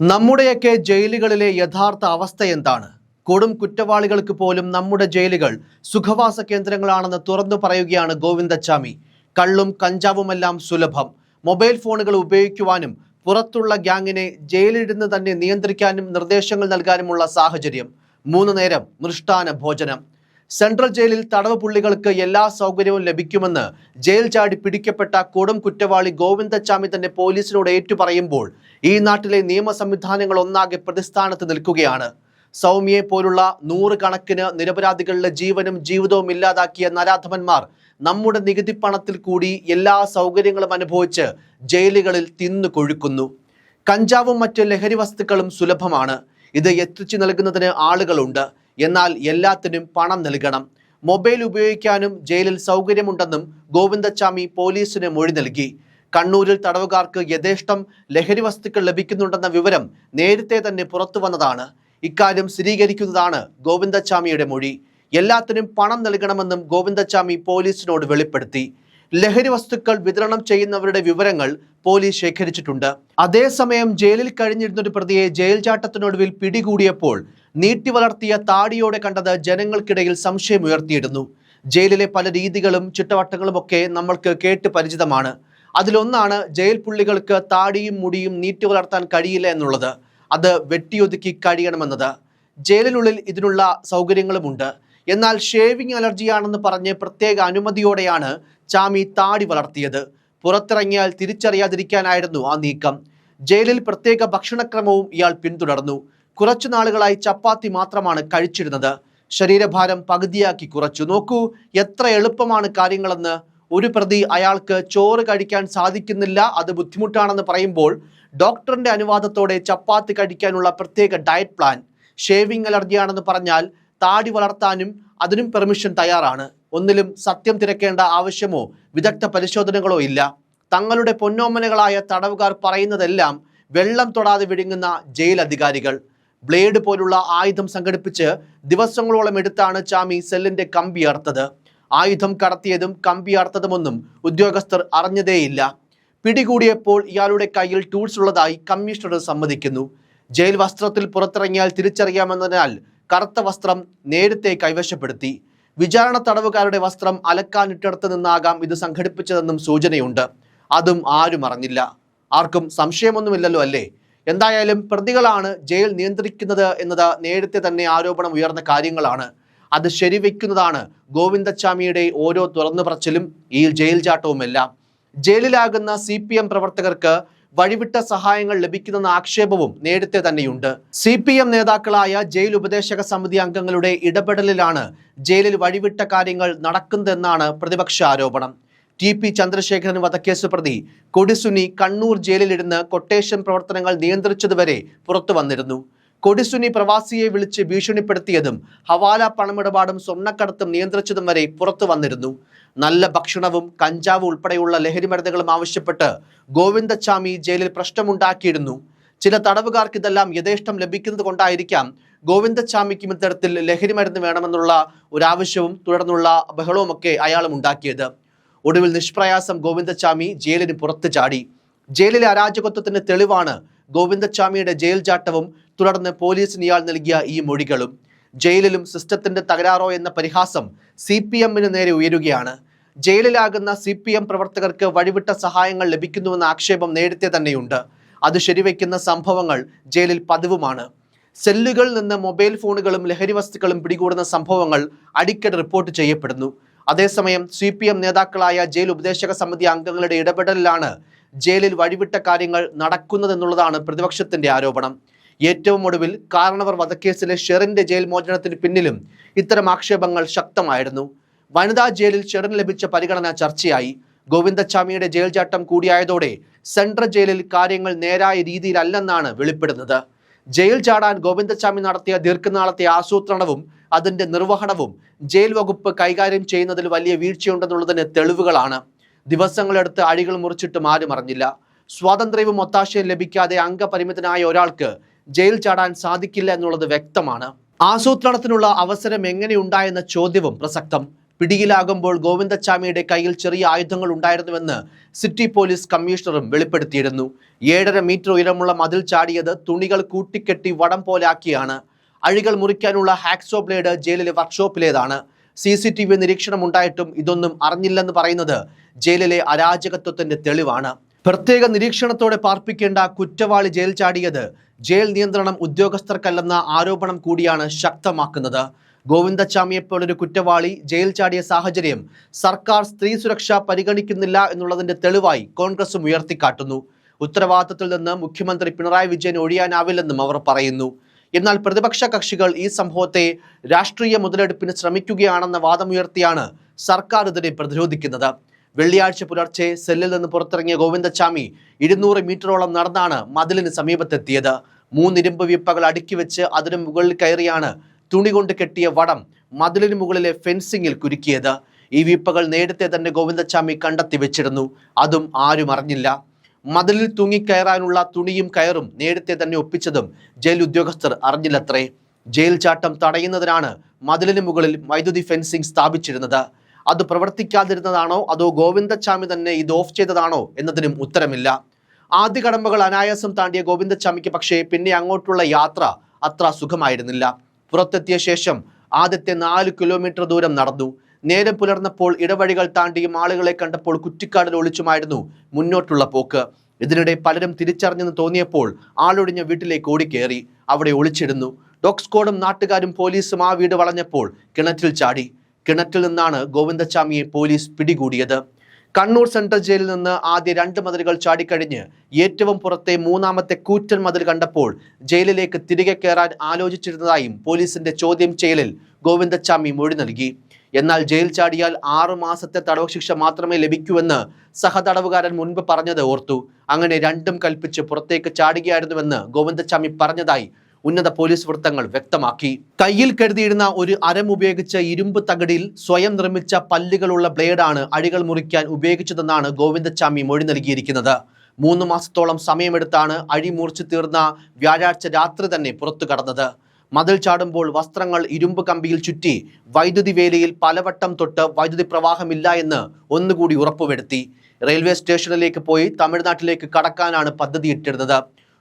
നമ്മുടെയൊക്കെ ജയിലുകളിലെ യഥാർത്ഥ അവസ്ഥ എന്താണ്? കൊടും കുറ്റവാളികൾക്ക് പോലും നമ്മുടെ ജയിലുകൾ സുഖവാസ കേന്ദ്രങ്ങളാണെന്ന് തുറന്നു പറയുകയാണ് ഗോവിന്ദച്ചാമി. കള്ളും കഞ്ചാവുമെല്ലാം സുലഭം. മൊബൈൽ ഫോണുകൾ ഉപയോഗിക്കുവാനും പുറത്തുള്ള ഗ്യാങ്ങിനെ ജയിലിരുന്ന് തന്നെ നിയന്ത്രിക്കാനും നിർദ്ദേശങ്ങൾ നൽകാനുമുള്ള സാഹചര്യം. മൂന്ന് നേരം മൃഷ്ടാന ഭോജനം. സെൻട്രൽ ജയിലിൽ തടവ് പുള്ളികൾക്ക് എല്ലാ സൗകര്യവും ലഭിക്കുമെന്ന് ജയിൽ ചാടി പിടിക്കപ്പെട്ട കൊടും കുറ്റവാളി ഗോവിന്ദച്ചാമി തന്നെ പോലീസിനോട് ഏറ്റുപറയുമ്പോൾ ഈ നാട്ടിലെ നിയമ സംവിധാനങ്ങൾ ഒന്നാകെ പ്രതിസ്ഥാനത്ത് നിൽക്കുകയാണ്. സൗമ്യയെ പോലുള്ള നൂറുകണക്കിന് നിരപരാധികളുടെ ജീവനും ജീവിതവും ഇല്ലാതാക്കിയ നരാധമന്മാർ നമ്മുടെ നികുതി പണത്തിൽ കൂടി എല്ലാ സൗകര്യങ്ങളും അനുഭവിച്ച് ജയിലുകളിൽ തിന്നു കൊഴുക്കുന്നു. കഞ്ചാവും മറ്റ് ലഹരി വസ്തുക്കളും സുലഭമാണ്. ഇത് എത്തിച്ചു നൽകുന്നതിന് ആളുകളുണ്ട്. എന്നാൽ എല്ലാത്തിനും പണം നൽകണം. മൊബൈൽ ഉപയോഗിക്കാനും ജയിലിൽ സൗകര്യമുണ്ടെന്നും ഗോവിന്ദച്ചാമി പോലീസിന് മൊഴി നൽകി. കണ്ണൂരിൽ തടവുകാർക്ക് യഥേഷ്ടം ലഹരി വസ്തുക്കൾ ലഭിക്കുന്നുണ്ടെന്ന വിവരം നേരത്തെ തന്നെ പുറത്തു വന്നതാണ്. ഇക്കാര്യം സ്ഥിരീകരിക്കുന്നതാണ് ഗോവിന്ദച്ചാമിയുടെ മൊഴി. എല്ലാത്തിനും പണം നൽകണമെന്നും ഗോവിന്ദച്ചാമി പോലീസിനോട് വെളിപ്പെടുത്തി. ലഹരി വസ്തുക്കൾ വിതരണം ചെയ്യുന്നവരുടെ വിവരങ്ങൾ പോലീസ് ശേഖരിച്ചിട്ടുണ്ട്. അതേസമയം ജയിലിൽ കഴിഞ്ഞിരുന്ന ഒരു പ്രതിയെ ജയിൽ ചാട്ടത്തിനൊടുവിൽ പിടികൂടിയപ്പോൾ നീട്ടി വളർത്തിയ താടിയോടെ കണ്ടത് ജനങ്ങൾക്കിടയിൽ സംശയം ഉയർത്തിയിരുന്നു. ജയിലിലെ പല രീതികളും ചുറ്റവട്ടങ്ങളുമൊക്കെ നമ്മൾക്ക് കേട്ട് പരിചിതമാണ്. അതിലൊന്നാണ് ജയിൽ പുള്ളികൾക്ക് താടിയും മുടിയും നീട്ടി വളർത്താൻ കഴിയില്ല എന്നുള്ളത്. അത് വെട്ടിയൊതുക്കി കഴിയണമെന്നത്. ജയിലിനുള്ളിൽ ഇതിനുള്ള സൗകര്യങ്ങളുമുണ്ട്. എന്നാൽ ഷേവിംഗ് അലർജിയാണെന്ന് പറഞ്ഞ് പ്രത്യേക അനുമതിയോടെയാണ് ചാമി താടി വളർത്തിയത്. പുറത്തിറങ്ങിയാൽ തിരിച്ചറിയാതിരിക്കാനായിരുന്നു ആ നീക്കം. ജയിലിൽ പ്രത്യേക ഭക്ഷണക്രമവും ഇയാൾ പിന്തുടർന്നു. കുറച്ചു നാളുകളായി ചപ്പാത്തി മാത്രമാണ് കഴിച്ചിരുന്നത്. ശരീരഭാരം പകുതിയാക്കി കുറച്ചു. നോക്കൂ എത്ര എളുപ്പമാണ് കാര്യങ്ങളെന്ന്. ഒരു പ്രതി അയാൾക്ക് ചോറ് കഴിക്കാൻ സാധിക്കുന്നില്ല അത് ബുദ്ധിമുട്ടാണെന്ന് പറയുമ്പോൾ ഡോക്ടറിന്റെ അനുവാദത്തോടെ ചപ്പാത്തി കഴിക്കാനുള്ള പ്രത്യേക ഡയറ്റ് പ്ലാൻ. ഷേവിംഗ് അലർജിയാണെന്ന് പറഞ്ഞാൽ താടി വളർത്താനും അതിനും പെർമിഷൻ തയ്യാറാണ്. ഒന്നിലും സത്യം തിരക്കേണ്ട ആവശ്യമോ വിദഗ്ധ പരിശോധനകളോ ഇല്ല. തങ്ങളുടെ പൊന്നോമനകളായ തടവുകാർ പറയുന്നതെല്ലാം വെള്ളം തൊടാതെ വിഴുങ്ങുന്ന ജയിൽ അധികാരികൾ. ബ്ലേഡ് പോലുള്ള ആയുധം സംഘടിപ്പിച്ച് ദിവസങ്ങളോളം എടുത്താണ് ചാമി സെല്ലിന്റെ കമ്പി അർത്തത് ആയുധം കടത്തിയതും കമ്പി അർത്തതുമൊന്നും ഉദ്യോഗസ്ഥർ അറിഞ്ഞതേയില്ല. പിടികൂടിയപ്പോൾ ഇയാളുടെ കയ്യിൽ ടൂൾസ് ഉള്ളതായി കമ്മീഷണർ സമ്മതിക്കുന്നു. ജയിൽ വസ്ത്രത്തിൽ പുറത്തിറങ്ങിയാൽ തിരിച്ചറിയാമെന്നതിനാൽ കറുത്ത വസ്ത്രം നേരത്തെ കൈവശപ്പെടുത്തി. വിചാരണ തടവുകാരുടെ വസ്ത്രം അലക്കാനിട്ടടുത്ത് നിന്നാകാം ഇത് സംഘടിപ്പിച്ചതെന്നും സൂചനയുണ്ട്. അതും ആരും അറിഞ്ഞില്ല. ആർക്കും സംശയമൊന്നുമില്ലല്ലോ അല്ലേ? എന്തായാലും പ്രതികളാണ് ജയിൽ നിയന്ത്രിക്കുന്നത് എന്നത് നേരത്തെ തന്നെ ആരോപണം ഉയർന്ന കാര്യങ്ങളാണ്. അത് ശരിവെക്കുന്നതാണ് ഗോവിന്ദച്ചാമിയുടെ ഓരോ തുറന്നു പറച്ചിലും ഈ ജയിൽ ചാട്ടവുമെല്ലാം. ജയിലിലാകുന്ന സി പി എം പ്രവർത്തകർക്ക് വഴിവിട്ട സഹായങ്ങൾ ലഭിക്കുന്നെന്ന ആക്ഷേപവും നേരത്തെ തന്നെയുണ്ട്. സി പി എം നേതാക്കളായ ജയിൽ ഉപദേശക സമിതി അംഗങ്ങളുടെ ഇടപെടലിലാണ് ജയിലിൽ വഴിവിട്ട കാര്യങ്ങൾ നടക്കുന്നതെന്നാണ് പ്രതിപക്ഷ ആരോപണം. ടി പി ചന്ദ്രശേഖരൻ വധക്കേസ് പ്രതി കൊടിസുനി കണ്ണൂർ ജയിലിലിരുന്ന് കൊട്ടേഷൻ പ്രവർത്തനങ്ങൾ നിയന്ത്രിച്ചതുവരെ പുറത്തു വന്നിരുന്നു. കൊടിസുനി പ്രവാസിയെ വിളിച്ച് ഭീഷണിപ്പെടുത്തിയതും ഹവാല പണമിടപാടും സ്വർണക്കടത്തും നിയന്ത്രിച്ചതും വരെ പുറത്തു വന്നിരുന്നു. നല്ല ഭക്ഷണവും കഞ്ചാവ് ഉൾപ്പെടെയുള്ള ലഹരി മരുന്നുകളും ആവശ്യപ്പെട്ട് ഗോവിന്ദച്ചാമി ജയിലിൽ പ്രശ്നമുണ്ടാക്കിയിരുന്നു. ചില തടവുകാർക്ക് ഇതെല്ലാം യഥേഷ്ടം ലഭിക്കുന്നത് കൊണ്ടായിരിക്കാം ഗോവിന്ദച്ചാമിക്കും ഇത്തരത്തിൽ ലഹരി മരുന്ന് വേണമെന്നുള്ള ഒരാവശ്യവും തുടർന്നുള്ള ബഹളവുമൊക്കെ അയാളും ഉണ്ടാക്കിയത്. ഒടുവിൽ നിഷ്പ്രയാസം ഗോവിന്ദച്ചാമി ജയിലിന് പുറത്ത് ചാടി. ജയിലിലെ അരാജകത്വത്തിന്റെ തെളിവാണ് ഗോവിന്ദച്ചാമിയുടെ ജയിൽ ചാട്ടവും തുടർന്ന് പോലീസിന് ഇയാൾ നൽകിയ ഈ മൊഴികളും. ജയിലിലും സിസ്റ്റത്തിന്റെ തകരാറോ എന്ന പരിഹാസം സി പി എമ്മിന് നേരെ ഉയരുകയാണ്. ജയിലിലാകുന്ന സി പി എം പ്രവർത്തകർക്ക് വഴിവിട്ട സഹായങ്ങൾ ലഭിക്കുന്നുവെന്ന ആക്ഷേപം നേരത്തെ തന്നെയുണ്ട്. അത് ശരിവെക്കുന്ന സംഭവങ്ങൾ ജയിലിൽ പതിവുമാണ്. സെല്ലുകളിൽ നിന്ന് മൊബൈൽ ഫോണുകളും ലഹരി വസ്തുക്കളും പിടികൂടുന്ന സംഭവങ്ങൾ അടിക്കടി റിപ്പോർട്ട് ചെയ്യപ്പെടുന്നു. അതേസമയം സി പി എം നേതാക്കളായ ജയിൽ ഉപദേശക സമിതി അംഗങ്ങളുടെ ഇടപെടലിലാണ് ജയിലിൽ വഴിവിട്ട കാര്യങ്ങൾ നടക്കുന്നതെന്നുള്ളതാണ് പ്രതിപക്ഷത്തിന്റെ ആരോപണം. ഏറ്റവും ഒടുവിൽ കാരണവർ വധക്കേസിലെ ഷെറിന്റെ ജയിൽ മോചനത്തിന് പിന്നിലും ഇത്തരം ആക്ഷേപങ്ങൾ ശക്തമായിരുന്നു. വനിതാ ജയിലിൽ ചെറിന് ലഭിച്ച പരിഗണന ചർച്ചയായി. ഗോവിന്ദച്ചാമിയുടെ ജയിൽ ചാട്ടം കൂടിയായതോടെ സെൻട്രൽ ജയിലിൽ കാര്യങ്ങൾ നേരായ രീതിയിലല്ലെന്നാണ് വെളിപ്പെടുന്നത്. ജയിൽ ചാടാൻ ഗോവിന്ദച്ചാമി നടത്തിയ ദീർഘനാളത്തെ ആസൂത്രണവും അതിന്റെ നിർവഹണവും ജയിൽ വകുപ്പ് കൈകാര്യം ചെയ്യുന്നതിൽ വലിയ വീഴ്ചയുണ്ടെന്നുള്ളതിന് തെളിവുകളാണ്. ദിവസങ്ങളെടുത്ത് അഴികൾ മുറിച്ചിട്ടും ആരും അറിഞ്ഞില്ല. സ്വാതന്ത്ര്യവും ഒത്താശയും ലഭിക്കാതെ അംഗപരിമിതനായ ഒരാൾക്ക് ജയിൽ ചാടാൻ സാധിക്കില്ല എന്നുള്ളത് വ്യക്തമാണ്. ആസൂത്രണത്തിനുള്ള അവസരം എങ്ങനെയുണ്ടായെന്ന ചോദ്യവും പ്രസക്തം. പിടിയിലാകുമ്പോൾ ഗോവിന്ദച്ചാമിയുടെ കയ്യിൽ ചെറിയ ആയുധങ്ങൾ ഉണ്ടായിരുന്നുവെന്ന് സിറ്റി പോലീസ് കമ്മീഷണറും വെളിപ്പെടുത്തിയിരുന്നു. ഏഴര മീറ്റർ ഉയരമുള്ള മതിൽ ചാടിയത് തുണികൾ കൂട്ടിക്കെട്ടി വടം പോലാക്കിയാണ്. അഴികൾ മുറിക്കാനുള്ള ഹാക്സോ ബ്ലേഡ് ജയിലിലെ വർക്ക്ഷോപ്പിലേതാണ്. സി സി ടി വി നിരീക്ഷണം ഉണ്ടായിട്ടും ഇതൊന്നും അറിഞ്ഞില്ലെന്ന് പറയുന്നത് ജയിലിലെ അരാജകത്വത്തിന്റെ തെളിവാണ്. പ്രത്യേക നിരീക്ഷണത്തോടെ പാർപ്പിക്കേണ്ട കുറ്റവാളി ജയിൽ ചാടിയത് ജയിൽ നിയന്ത്രണം ഉദ്യോഗസ്ഥർക്കല്ലെന്ന ആരോപണം കൂടിയാണ് ശക്തമാക്കുന്നത്. ഗോവിന്ദച്ചാമിയെപ്പോലൊരു കുറ്റവാളി ജയിൽ ചാടിയ സാഹചര്യം സർക്കാർ സ്ത്രീ സുരക്ഷ പരിഗണിക്കുന്നില്ല എന്നുള്ളതിന്റെ തെളിവായി കോൺഗ്രസും ഉയർത്തിക്കാട്ടുന്നു. ഉത്തരവാദിത്തത്തിൽ നിന്ന് മുഖ്യമന്ത്രി പിണറായി വിജയൻ ഒഴിയാനാവില്ലെന്നും അവർ പറയുന്നു. എന്നാൽ പ്രതിപക്ഷ കക്ഷികൾ ഈ സംഭവത്തെ രാഷ്ട്രീയ മുതലെടുപ്പിന് ശ്രമിക്കുകയാണെന്ന വാദമുയർത്തിയാണ് സർക്കാർ ഇതിനെ പ്രതിരോധിക്കുന്നത്. വെള്ളിയാഴ്ച പുലർച്ചെ സെല്ലിൽ നിന്ന് പുറത്തിറങ്ങിയ ഗോവിന്ദച്ചാമി ഇരുന്നൂറ് മീറ്ററോളം നടന്നാണ് മതിലിന് സമീപത്തെത്തിയത്. മൂന്നിരുമ്പ് വിപ്പകൾ അടുക്കി വെച്ച് അതിനു മുകളിൽ കയറിയാണ് തുണി കൊണ്ട് കെട്ടിയ വടം മതിലിന് മുകളിലെ ഫെൻസിങ്ങിൽ കുരുക്കിയത്. ഈ വീപ്പകൾ നേരത്തെ തന്നെ ഗോവിന്ദച്ചാമി കണ്ടെത്തി വെച്ചിരുന്നു. അതും ആരും അറിഞ്ഞില്ല. മതിലിൽ തൂങ്ങിക്കയറാനുള്ള തുണിയും കയറും നേരത്തെ തന്നെ ഒപ്പിച്ചതും ജയിൽ ഉദ്യോഗസ്ഥർ അറിഞ്ഞില്ലത്രേ. ജയിൽ ചാട്ടം തടയുന്നതിനാണ് മതിലിന് മുകളിൽ വൈദ്യുതി ഫെൻസിംഗ് സ്ഥാപിച്ചിരുന്നത്. അത് പ്രവർത്തിക്കാതിരുന്നതാണോ? അതോ ഗോവിന്ദച്ചാമി തന്നെ ഇത് ഓഫ് ചെയ്തതാണോ എന്നതിനും ഉത്തരമില്ല. ആദ്യ കടമ്പകൾ അനായാസം താണ്ടിയ ഗോവിന്ദച്ചാമിക്ക് പക്ഷേ പിന്നെ അങ്ങോട്ടുള്ള യാത്ര അത്ര സുഖമായിരുന്നില്ല. പുറത്തെത്തിയ ശേഷം ആദ്യത്തെ നാല് കിലോമീറ്റർ ദൂരം നടന്നു. നേരം പുലർന്നപ്പോൾ ഇടവഴികൾ താണ്ടിയും ആളുകളെ കണ്ടപ്പോൾ കുറ്റിക്കാടിൽ ഒളിച്ചുമായിരുന്നു മുന്നോട്ടുള്ള പോക്ക്. ഇതിനിടെ പലരും തിരിച്ചറിഞ്ഞെന്ന് തോന്നിയപ്പോൾ ആളൊഴിഞ്ഞ വീട്ടിലേക്ക് ഓടിക്കേറി. അവിടെ ഒളിച്ചിരുന്നു. ഡോഗ് സ്ക്വാഡും നാട്ടുകാരും പോലീസും ആ വീട് വളഞ്ഞപ്പോൾ കിണറ്റിൽ ചാടി. കിണറ്റിൽ നിന്നാണ് ഗോവിന്ദച്ചാമിയെ പോലീസ് പിടികൂടിയത്. കണ്ണൂർ സെൻട്രൽ ജയിലിൽ നിന്ന് ആദ്യ രണ്ട് മതിലുകൾ ചാടിക്കഴിഞ്ഞ് ഏറ്റവും പുറത്തെ മൂന്നാമത്തെ കൂറ്റൻ മതിൽ കണ്ടപ്പോൾ ജയിലിലേക്ക് തിരികെ കയറാൻ ആലോചിച്ചിരുന്നതായും പോലീസിന്റെ ചോദ്യം ചെയ്യലിൽ ഗോവിന്ദച്ചാമി മൊഴി നൽകി. എന്നാൽ ജയിൽ ചാടിയാൽ ആറു മാസത്തെ തടവ് ശിക്ഷ മാത്രമേ ലഭിക്കൂവെന്ന് സഹതടവുകാരൻ മുൻപ് പറഞ്ഞത് ഓർത്തു. അങ്ങനെ രണ്ടും കൽപ്പിച്ച് പുറത്തേക്ക് ചാടുകയായിരുന്നുവെന്ന് ഗോവിന്ദച്ചാമി പറഞ്ഞതായി ഉന്നത പോലീസ് വൃത്തങ്ങൾ വ്യക്തമാക്കി. കയ്യിൽ കരുതിയിരുന്ന ഒരു അരം ഉപയോഗിച്ച് ഇരുമ്പ് തകടിയിൽ സ്വയം നിർമ്മിച്ച പല്ലുകളുള്ള ബ്ലേഡാണ് അഴികൾ മുറിക്കാൻ ഉപയോഗിച്ചതെന്നാണ് ഗോവിന്ദച്ചാമി മൊഴി നൽകിയിരിക്കുന്നത്. മൂന്ന് മാസത്തോളം സമയമെടുത്താണ് അഴി മുറിച്ചു തീർന്ന വ്യാഴാഴ്ച രാത്രി തന്നെ പുറത്തു കടന്നത്. മതിൽ ചാടുമ്പോൾ വസ്ത്രങ്ങൾ ഇരുമ്പ് കമ്പിയിൽ ചുറ്റി വൈദ്യുതി വേലയിൽ പലവട്ടം തൊട്ട് വൈദ്യുതി പ്രവാഹമില്ല എന്ന് ഒന്നുകൂടി ഉറപ്പുവരുത്തി. റെയിൽവേ സ്റ്റേഷനിലേക്ക് പോയി തമിഴ്നാട്ടിലേക്ക് കടക്കാനാണ് പദ്ധതിയിട്ടിരുന്നത്.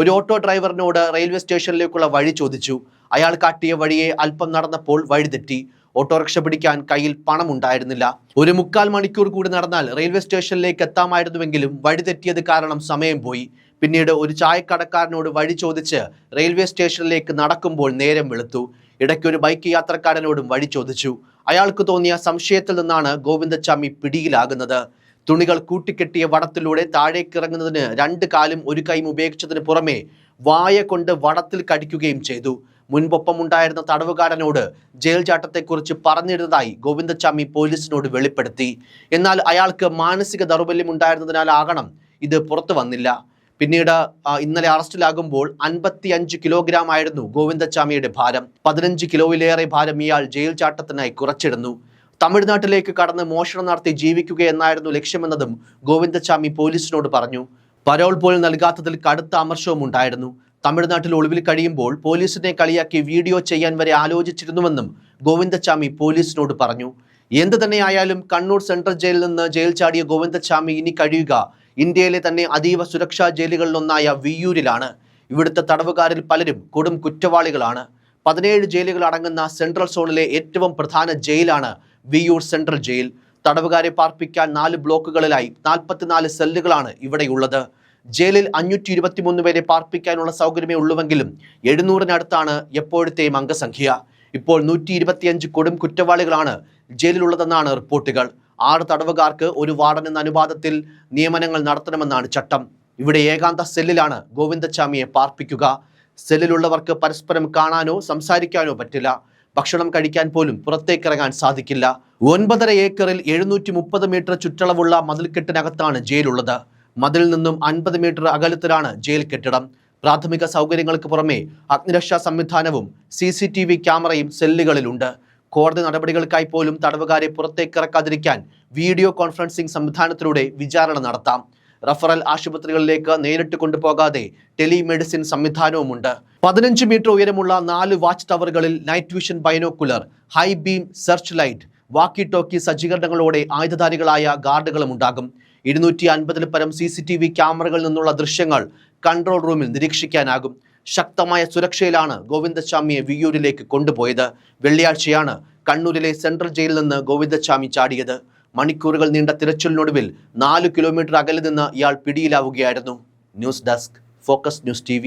ഒരു ഓട്ടോ ഡ്രൈവറിനോട് റെയിൽവേ സ്റ്റേഷനിലേക്കുള്ള വഴി ചോദിച്ചു. അയാൾ കാട്ടിയ വഴിയെ അല്പം നടന്നപ്പോൾ വഴിതെറ്റി ഓട്ടോറിക്ഷ പിടിക്കാൻ കയ്യിൽ പണമുണ്ടായിരുന്നില്ല. ഒരു മുക്കാൽ മണിക്കൂർ കൂടി നടന്നാൽ റെയിൽവേ സ്റ്റേഷനിലേക്ക് എത്താമായിരുന്നുവെങ്കിലും വഴി തെറ്റിയത് കാരണം സമയം പോയി. പിന്നീട് ഒരു ചായക്കടക്കാരനോട് വഴി ചോദിച്ച് റെയിൽവേ സ്റ്റേഷനിലേക്ക് നടക്കുമ്പോൾ നേരം വെളുത്തു. ഇടയ്ക്ക് ഒരു ബൈക്ക് യാത്രക്കാരനോടും വഴി ചോദിച്ചു. അയാൾക്ക് തോന്നിയ സംശയത്തിൽ നിന്നാണ് ഗോവിന്ദച്ചാമി പിടിയിലാകുന്നത്. തുണികൾ കൂട്ടിക്കെട്ടിയ വടത്തിലൂടെ താഴേക്കിറങ്ങുന്നതിന് രണ്ട് കാലും ഒരു കൈയും ഉപയോഗിച്ചതിന് പുറമെ വായ കൊണ്ട് വടത്തിൽ കടിക്കുകയും ചെയ്തു. മുൻപൊപ്പമുണ്ടായിരുന്ന തടവുകാരനോട് ജയിൽ ചാട്ടത്തെക്കുറിച്ച് പറഞ്ഞിരുന്നതായി ഗോവിന്ദച്ചാമി പോലീസിനോട് വെളിപ്പെടുത്തി. എന്നാൽ അയാൾക്ക് മാനസിക ദൗർബല്യം ഉണ്ടായിരുന്നതിനാലാകണം ഇത് പുറത്തു വന്നില്ല. പിന്നീട് ഇന്നലെ അറസ്റ്റിലാകുമ്പോൾ അൻപത്തി അഞ്ച് കിലോഗ്രാം ആയിരുന്നു ഗോവിന്ദച്ചാമിയുടെ ഭാരം. പതിനഞ്ച് കിലോയിലേറെ ഭാരം ഇയാൾ ജയിൽ ചാട്ടത്തിനായി കുറച്ചിടുന്നു. തമിഴ്നാട്ടിലേക്ക് കടന്ന് മോഷണം നടത്തി ജീവിക്കുക എന്നായിരുന്നു ലക്ഷ്യമെന്നതും ഗോവിന്ദച്ചാമി പോലീസിനോട് പറഞ്ഞു. പരോൾ പോലും നൽകാത്തതിൽ കടുത്ത അമർഷവും ഉണ്ടായിരുന്നു. തമിഴ്നാട്ടിൽ ഒളിവിൽ കഴിയുമ്പോൾ പോലീസിനെ കളിയാക്കി വീഡിയോ ചെയ്യാൻ വരെ ആലോചിച്ചിരുന്നുവെന്നും ഗോവിന്ദച്ചാമി പോലീസിനോട് പറഞ്ഞു. എന്ത് തന്നെയായാലും കണ്ണൂർ സെൻട്രൽ ജയിലിൽ നിന്ന് ജയിൽ ചാടിയ ഗോവിന്ദച്ചാമി ഇനി കഴിയുക. ഇന്ത്യയിലെ തന്നെ അതീവ സുരക്ഷാ ജയിലുകളിലൊന്നായ വിയ്യൂരിലാണ്. ഇവിടുത്തെ തടവുകാരിൽ പലരും കൊടും കുറ്റവാളികളാണ്. പതിനേഴ് ജയിലുകൾ അടങ്ങുന്ന സെൻട്രൽ സോണിലെ ഏറ്റവും പ്രധാന ജയിലാണ് വിയ്യൂർ സെൻട്രൽ ജയിൽ. തടവുകാരെ പാർപ്പിക്കാൻ നാല് ബ്ലോക്കുകളിലായി നാൽപ്പത്തിനാല് സെല്ലുകളാണ് ഇവിടെയുള്ളത്. ജയിലിൽ അഞ്ഞൂറ്റി ഇരുപത്തിമൂന്ന് പേരെ പാർപ്പിക്കാനുള്ള സൗകര്യമേ ഉള്ളുവെങ്കിലും എഴുന്നൂറിനടുത്താണ് എപ്പോഴത്തെയും അംഗസംഖ്യ ഇപ്പോൾ നൂറ്റി ഇരുപത്തിയഞ്ച് കൊടും കുറ്റവാളികളാണ് ജയിലിലുള്ളതെന്നാണ് റിപ്പോർട്ടുകൾ. ആറ് തടവുകാർക്ക് ഒരു വാർഡൻ എന്ന അനുപാതത്തിൽ നിയമനങ്ങൾ നടത്തണമെന്നാണ് ചട്ടം. ഇവിടെ ഏകാന്ത സെല്ലിലാണ് ഗോവിന്ദച്ചാമിയെ പാർപ്പിക്കുക. സെല്ലിലുള്ളവർക്ക് പരസ്പരം കാണാനോ സംസാരിക്കാനോ പറ്റില്ല. ഭക്ഷണം കഴിക്കാൻ പോലും പുറത്തേക്കിറങ്ങാൻ സാധിക്കില്ല. ഒൻപതര ഏക്കറിൽ എഴുന്നൂറ്റി മുപ്പത് മീറ്റർ ചുറ്റളവുള്ള മതിൽക്കെട്ടിനകത്താണ് ജയിലുള്ളത്. മതിലിൽ നിന്നും അൻപത് മീറ്റർ അകലത്തിലാണ് ജയിൽ കെട്ടിടം. പ്രാഥമിക സൗകര്യങ്ങൾക്ക് പുറമെ അഗ്നിരക്ഷാ സംവിധാനവും സി സി ടി വി ക്യാമറയും സെല്ലുകളിലുണ്ട്. കോടതി നടപടികൾക്കായി പോലും തടവുകാരെ പുറത്തേക്കിറക്കാതിരിക്കാൻ വീഡിയോ കോൺഫറൻസിംഗ് സംവിധാനത്തിലൂടെ വിചാരണ നടത്താം. റഫറൽ ആശുപത്രികളിലേക്ക് നേരിട്ട് കൊണ്ടുപോകാതെ ടെലിമെഡിസിൻ സംവിധാനവുമുണ്ട്. പതിനഞ്ച് മീറ്റർ ഉയരമുള്ള നാല് watch ടവറുകളിൽ night vision binocular high beam search light walkie talkie സജ്ജീകരണങ്ങളോടെ ആയുധധാരികളായ ഗാർഡുകളും ഉണ്ടാകും ഇരുന്നൂറ്റി അൻപതിൽ പരം സി സി ടി വി ക്യാമറകളിൽ നിന്നുള്ള ദൃശ്യങ്ങൾ കൺട്രോൾ റൂമിൽ നിരീക്ഷിക്കാനാകും. ശക്തമായ സുരക്ഷയിലാണ് ഗോവിന്ദസ്വാമിയെ വിയ്യൂരിലേക്ക് കൊണ്ടുപോയത്. വെള്ളിയാഴ്ചയാണ് കണ്ണൂരിലെ സെൻട്രൽ ജയിലിൽ നിന്ന് ഗോവിന്ദസ്വാമി ചാടിയത്. മണിക്കൂറുകൾ നീണ്ട തിരച്ചിലിനൊടുവിൽ നാല് കിലോമീറ്റർ അകലെ നിന്ന് ഇയാൾ പിടിയിലാവുകയായിരുന്നു. News desk focus news T